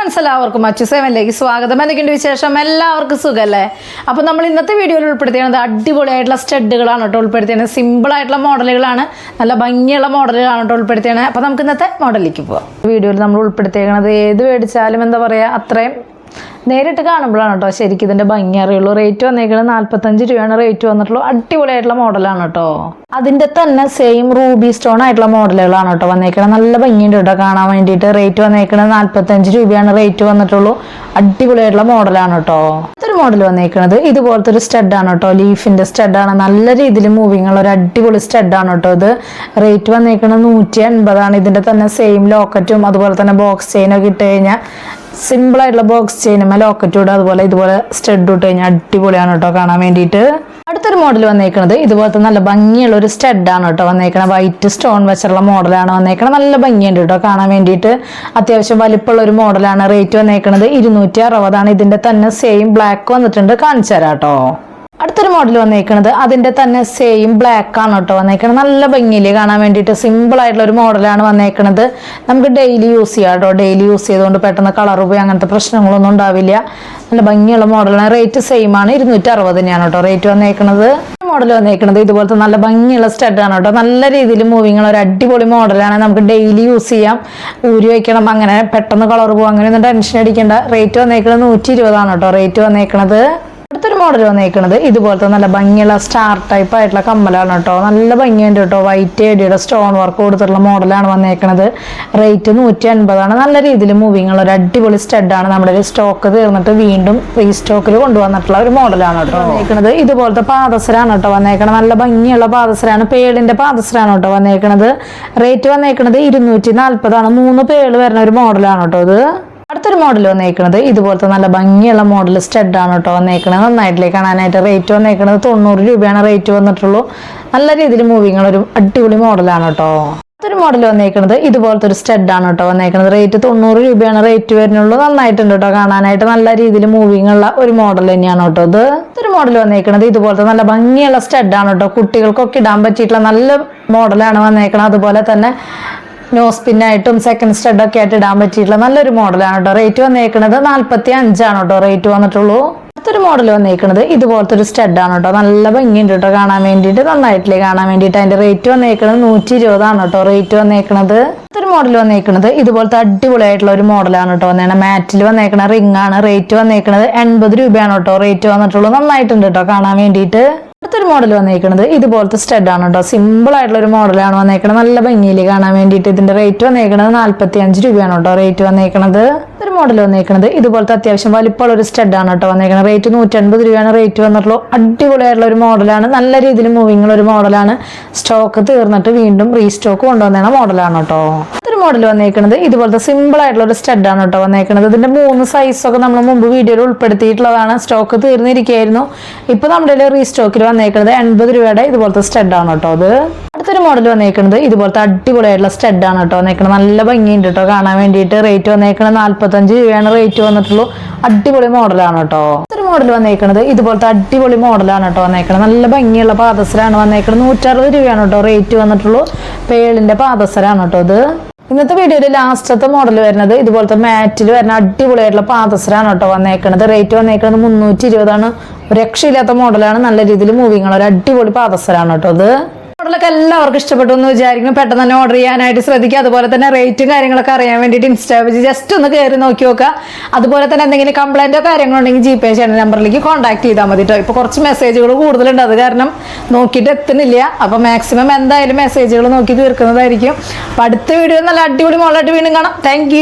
Friends എല്ലാവർക്കും അച്ചു സെവനിലേക്ക് സ്വാഗതം. എന്തൊക്കെയുണ്ട് വിശേഷം? എല്ലാവർക്കും സുഖമല്ലേ അപ്പോൾ നമ്മൾ ഇന്നത്തെ വീഡിയോയിൽ ഉൾപ്പെടുത്തിയത് അടിപൊളിയായിട്ടുള്ള സ്റ്റഡുകളാണ് കേട്ടോ ഉൾപ്പെടുത്തിയത് സിമ്പിളായിട്ടുള്ള മോഡലുകളാണ്. നല്ല ഭംഗിയുള്ള മോഡലുകളാണ് കേട്ടോ ഉൾപ്പെടുത്തിയത് അപ്പോൾ നമുക്ക് ഇന്നത്തെ മോഡലിലേക്ക് പോവാം. വീഡിയോയിൽ നമ്മൾ ഉൾപ്പെടുത്തിയേക്കണത് ഏത് മേടിച്ചാലും എന്താ പറയുക അത്രയും നേരിട്ട് കാണുമ്പോഴാണ് കേട്ടോ ശരിക്കും ഇതിന്റെ ഭംഗി അറിയുള്ളൂ. റേറ്റ് വന്നേക്കുന്നത് നാൽപ്പത്തഞ്ച് രൂപയാണ്. റേറ്റ് വന്നിട്ടുള്ളൂ അടിപൊളിയായിട്ടുള്ള മോഡലാണ് കേട്ടോ. അതിന്റെ തന്നെ സെയിം റൂബി സ്റ്റോൺ ആയിട്ടുള്ള മോഡലുകളാണ് കേട്ടോ വന്നേക്കുന്നത് നല്ല ഭംഗിയുണ്ട് കേട്ടോ കാണാൻ വേണ്ടിയിട്ട്. റേറ്റ് വന്നേക്കുന്നത് നാൽപ്പത്തഞ്ച് രൂപയാണ്. റേറ്റ് വന്നിട്ടുള്ളൂ. അടിപൊളിയായിട്ടുള്ള മോഡലാണ് കേട്ടോ. ഇതൊരു മോഡൽ വന്നേക്കുന്നത് ഇതുപോലത്തെ ഒരു സ്റ്റഡാണ് കേട്ടോ. ലീഫിന്റെ സ്റ്റഡാണ് നല്ല രീതിയിൽ മൂവിങ് ഉള്ള ഒരു അടിപൊളി സ്റ്റഡാണ് കേട്ടോ ഇത്. റേറ്റ് വന്നേക്കുന്നത് നൂറ്റി എൺപതാണ് ഇതിന്റെ തന്നെ സെയിം ലോക്കറ്റും അതുപോലെ തന്നെ ബോക്സ് ചെയിനൊക്കെ ഇട്ട് കഴിഞ്ഞാൽ സിമ്പിൾ ആയിട്ടുള്ള ബോക്സ് ചെയിനുമേ ലോക്കറ്റ് ഇടുക അതുപോലെ ഇതുപോലെ സ്റ്റഡ് ഇട്ട് കഴിഞ്ഞാൽ അടിപൊളിയാണ് കേട്ടോ കാണാൻ വേണ്ടിയിട്ട്. അടുത്തൊരു മോഡൽ വന്നേക്കുന്നത് ഇതുപോലത്തെ നല്ല ഭംഗിയുള്ള ഒരു സ്റ്റഡാണ് കേട്ടോ വന്നേക്കണത്. വൈറ്റ് സ്റ്റോൺ വെച്ചുള്ള മോഡലാണ് വന്നേക്കണത്. നല്ല ഭംഗിയുണ്ട് കേട്ടോ കാണാൻ വേണ്ടിയിട്ട്. അത്യാവശ്യം വലിപ്പമുള്ള ഒരു മോഡലാണ് റേറ്റ് വന്നേക്കുന്നത് ഇരുന്നൂറ്റി അറുപതാണ്. ഇതിന്റെ തന്നെ സെയിം ബ്ലാക്ക് വന്നിട്ടുണ്ട്. കാണിച്ചു തരാം കേട്ടോ അടുത്തൊരു മോഡൽ വന്നേക്കണത്. അതിന്റെ തന്നെ സെയിം ബ്ലാക്ക് ആണ് കേട്ടോ വന്നേക്കണത്. നല്ല ഭംഗിയിൽ കാണാൻ വേണ്ടിയിട്ട് സിമ്പിൾ ആയിട്ടുള്ള ഒരു മോഡലാണ് വന്നേക്കണത്. നമുക്ക് ഡെയിലി യൂസ് ചെയ്യാം കേട്ടോ. ഡെയിലി യൂസ് ചെയ്തുകൊണ്ട് പെട്ടെന്ന് കളർ പോയി അങ്ങനത്തെ പ്രശ്നങ്ങളൊന്നും ഉണ്ടാവില്ല. നല്ല ഭംഗിയുള്ള മോഡലാണ് റേറ്റ് സെയിം ആണ്. ഇരുന്നൂറ്റി അറുപത് തന്നെയാണ് കേട്ടോ റേറ്റ് വന്നേക്കണത്. മോഡൽ വന്നേക്കണത് ഇതുപോലത്തെ നല്ല ഭംഗിയുള്ള സ്റ്റഡ് ആണ് കേട്ടോ. നല്ല രീതിയിൽ മൂവിങ് ഉള്ള ഒരു അടിപൊളി മോഡലാണ് നമുക്ക് ഡെയിലി യൂസ് ചെയ്യാം. ഊരി വയ്ക്കണം അങ്ങനെ പെട്ടെന്ന് കളർ പോകും അങ്ങനെയൊന്നും ടെൻഷൻ അടിക്കേണ്ട. റേറ്റ് വന്നേക്കണത് നൂറ്റി ഇരുപതാണ് കേട്ടോ. റേറ്റ് വന്നേക്കണത്. അടുത്തൊരു മോഡൽ വന്നേക്കുന്നത് ഇതുപോലത്തെ നല്ല ഭംഗിയുള്ള സ്റ്റാർ ടൈപ്പ് ആയിട്ടുള്ള കമ്മലാണ് കേട്ടോ. നല്ല ഭംഗിയുണ്ട് കേട്ടോ. വൈറ്റ് ഏടിയുടെ സ്റ്റോൺ വർക്ക് കൊടുത്തിട്ടുള്ള മോഡലാണ് വന്നേക്കുന്നത് റേറ്റ് നൂറ്റി അൻപതാണ് നല്ല രീതിയിൽ മൂവിങ് ഉള്ള ഒരു അടിപൊളി സ്റ്റഡാണ് നമ്മുടെ ഒരു സ്റ്റോക്ക് തീർന്നിട്ട് വീണ്ടും റീസ്റ്റോക്കിൽ കൊണ്ടുവന്നിട്ടുള്ള ഒരു മോഡലാണ് കേട്ടോ വന്നേക്കുന്നത് ഇതുപോലത്തെ പാദസരാണ് കേട്ടോ വന്നേക്കണത്. നല്ല ഭംഗിയുള്ള പാദസരാണ്. പേളിന്റെ പാദസരാണ് കേട്ടോ വന്നേക്കുന്നത് റേറ്റ് വന്നേക്കുന്നത് ഇരുന്നൂറ്റി നാൽപ്പതാണ് മൂന്ന് പേൾ വരുന്ന ഒരു മോഡലാണ് കേട്ടോ ഇത്. അടുത്തൊരു മോഡൽ വന്നേക്കുന്നത് ഇതുപോലത്തെ നല്ല ഭംഗിയുള്ള മോഡൽ സ്റ്റഡാണ് കേട്ടോ വന്നേക്കുന്നത് നന്നായിട്ടില്ലേ കാണാനായിട്ട് റേറ്റ് വന്നേക്കുന്നത് തൊണ്ണൂറ് രൂപയാണ് റേറ്റ് വന്നിട്ടുള്ളൂ. നല്ല രീതിയിൽ മൂവിങ്ങൾ ഒരു അടിപൊളി മോഡലാണ് കേട്ടോ അടുത്തൊരു മോഡൽ വന്നേക്കുന്നത് ഇതുപോലത്തെ ഒരു സ്റ്റഡാണ് കേട്ടോ വന്നേക്കുന്നത് റേറ്റ് തൊണ്ണൂറ് രൂപയാണ് റേറ്റ് വരുന്നുള്ളൂ. നന്നായിട്ടുണ്ട് കേട്ടോ കാണാനായിട്ട്. നല്ല രീതിയിൽ മൂവിങ് ഉള്ള ഒരു മോഡൽ തന്നെയാണ് കേട്ടോ ഇത്. അടുത്തൊരു മോഡൽ വന്നേക്കുന്നത് ഇതുപോലത്തെ നല്ല ഭംഗിയുള്ള സ്റ്റഡാണ് കേട്ടോ കുട്ടികൾക്കൊക്കെ ഇടാൻ പറ്റിയിട്ടുള്ള നല്ല മോഡലാണ് വന്നേക്കുന്നത് അതുപോലെ തന്നെ നോസ് പിന്നായിട്ടും സെക്കൻഡ് സ്റ്റഡ് ഒക്കെ ആയിട്ട് ഇടാൻ പറ്റിയിട്ടുള്ള നല്ലൊരു മോഡലാണ് കേട്ടോ. റേറ്റ് വന്നേക്കുന്നത് നാല്പത്തി അഞ്ചാണ് കേട്ടോ. റേറ്റ് വന്നിട്ടുള്ളൂ. അടുത്തൊരു മോഡൽ വന്നേക്കുന്നത് ഇതുപോലത്തെ ഒരു സ്റ്റഡാണ് കേട്ടോ. നല്ല ഭംഗിയുണ്ട് കേട്ടോ കാണാൻ വേണ്ടിയിട്ട്. നന്നായിട്ടില്ലേ കാണാൻ വേണ്ടിയിട്ട്. അതിന്റെ റേറ്റ് വന്നേക്കുന്നത് നൂറ്റി ഇരുപതാണ് കേട്ടോ. റേറ്റ് വന്നേക്കുന്നത് അടുത്തൊരു മോഡൽ വന്നേക്കുന്നത് ഇതുപോലത്തെ അടിപൊളിയായിട്ടുള്ള ഒരു മോഡലാണ് കേട്ടോ വന്നേ മാറ്റിൽ വന്നേക്കണ റിംഗ് ആണ്. റേറ്റ് വന്നേക്കുന്നത് എൺപത് രൂപയാണ് കേട്ടോ. റേറ്റ് വന്നിട്ടുള്ളൂ. നന്നായിട്ടുണ്ട് കേട്ടോ കാണാൻ വേണ്ടിയിട്ട്. അടുത്തൊരു മോഡൽ വന്നേക്കണത് ഇതുപോലത്തെ സ്റ്റഡ് ആണ് കേട്ടോ സിമ്പിൾ ആയിട്ടുള്ള ഒരു മോഡലാണ് വന്നേക്കുന്നത് നല്ല ഭംഗിയിൽ കാണാൻ വേണ്ടിയിട്ട് ഇതിന്റെ റേറ്റ് വന്നേക്കുന്നത് നാല്പത്തി അഞ്ച് രൂപയാണ് കേട്ടോ റേറ്റ് വന്നേക്കണത് ഒരു മോഡൽ വന്നേക്കുന്നത് ഇതുപോലത്തെ അത്യാവശ്യം വലിപ്പമുള്ള ഒരു സ്റ്റഡ് ആണ് കേട്ടോ വന്നേക്കുന്നത് റേറ്റ് നൂറ്റൻപത് രൂപയാണ് റേറ്റ് വന്നിട്ടുള്ളൂ. അടിപൊളിയായിട്ടുള്ള ഒരു മോഡലാണ് നല്ല രീതിയിൽ മൂവിങ്ങുള്ള ഒരു മോഡലാണ് സ്റ്റോക്ക് തീർന്നിട്ട് വീണ്ടും റീസ്റ്റോക്ക് കൊണ്ടുവന്നേണ മോഡലാണ് കേട്ടോ മോഡൽ വന്നേക്കുന്നത് ഇതുപോലത്തെ സിമ്പിൾ ആയിട്ടുള്ള ഒരു സ്റ്റഡ് ആണ് കേട്ടോ വന്നേക്കുന്നത് ഇതിന്റെ മൂന്ന് സൈസ് ഒക്കെ നമ്മൾ മുമ്പ് വീഡിയോയിൽ ഉൾപ്പെടുത്തിയിട്ടുള്ളതാണ്. സ്റ്റോക്ക് തീർന്നിരിക്കുകയായിരുന്നു. ഇപ്പൊ നമ്മുടെ റീസ്റ്റോക്കിൽ വന്നേക്കുന്നത് എൺപത് രൂപയുടെ ഇതുപോലത്തെ ആണ് കേട്ടോ അത്. അടുത്തൊരു മോഡൽ വന്നേക്കുന്നത് ഇതുപോലത്തെ അടിപൊളിയായിട്ടുള്ള ആണ് കേട്ടോ വന്നേക്കുന്നത് നല്ല ഭംഗിയുണ്ട് കേട്ടോ കാണാൻ വേണ്ടിയിട്ട്. റേറ്റ് വന്നേക്കുന്നത് നാല്പത്തഞ്ച് രൂപയാണ്. റേറ്റ് വന്നിട്ടുള്ളൂ. അടിപൊളി മോഡലാണ് കേട്ടോ അടുത്തൊരു മോഡൽ വന്നേക്കുന്നത് ഇതുപോലത്തെ അടിപൊളി മോഡലാണ് കേട്ടോ വന്നേക്കുന്നത് നല്ല ഭംഗിയുള്ള പാദസരാണ് വന്നേക്കുന്നത് നൂറ്ററുപത് രൂപയാണ് കേട്ടോ റേറ്റ് വന്നിട്ടുള്ളൂ. പേളിന്റെ പാദസരാണ് കേട്ടോ ഇത്. ഇന്നത്തെ വീഡിയോയിൽ ലാസ്റ്റത്തെ മോഡൽ വരുന്നത് ഇതുപോലത്തെ മാറ്റിൽ വരുന്ന അടിപൊളിയായിട്ടുള്ള പാദസരാണ് കേട്ടോ വന്നേക്കണത്. റേറ്റ് വന്നേക്കണത് മുന്നൂറ്റി ഇരുപതാണ്. രക്ഷയില്ലാത്ത മോഡലാണ് നല്ല രീതിയിൽ മൂവിങ്ങുള്ള ഒരു അടിപൊളി പാദസരാണ് കേട്ടോ ഇത്. മോഡലൊക്കെ എല്ലാവർക്കും ഇഷ്ടപ്പെട്ടു എന്ന് വിചാരിക്കുന്നു. പെട്ടെന്ന് തന്നെ ഓർഡർ ചെയ്യാനായിട്ട് ശ്രദ്ധിക്കുക. അതുപോലെ തന്നെ റേറ്റും കാര്യങ്ങളൊക്കെ അറിയാൻ വേണ്ടിയിട്ട് ഇൻസ്റ്റാ പേജ് ജസ്റ്റ് ഒന്ന് കയറി നോക്കി നോക്കുക. അതുപോലെ തന്നെ എന്തെങ്കിലും കംപ്ലൈന്റോ കാര്യങ്ങളുണ്ടെങ്കിൽ ജി പേ ചെയ്യുന്ന നമ്പറിലേക്ക് കോൺടാക്ട് ചെയ്താൽ മതി കേട്ടോ ഇപ്പോൾ കുറച്ച് മെസ്സേജുകൾ കൂടുതലുണ്ട്. അത് കാരണം നോക്കിയിട്ട് എത്തുന്നില്ല. അപ്പോൾ മാക്സിമം എന്തായാലും മെസ്സേജുകൾ നോക്കി തീർക്കുന്നതായിരിക്കും. അപ്പോൾ അടുത്ത വീഡിയോ നല്ല അടിപൊളി മോളായിട്ട് വീണ്ടും കാണാം. താങ്ക്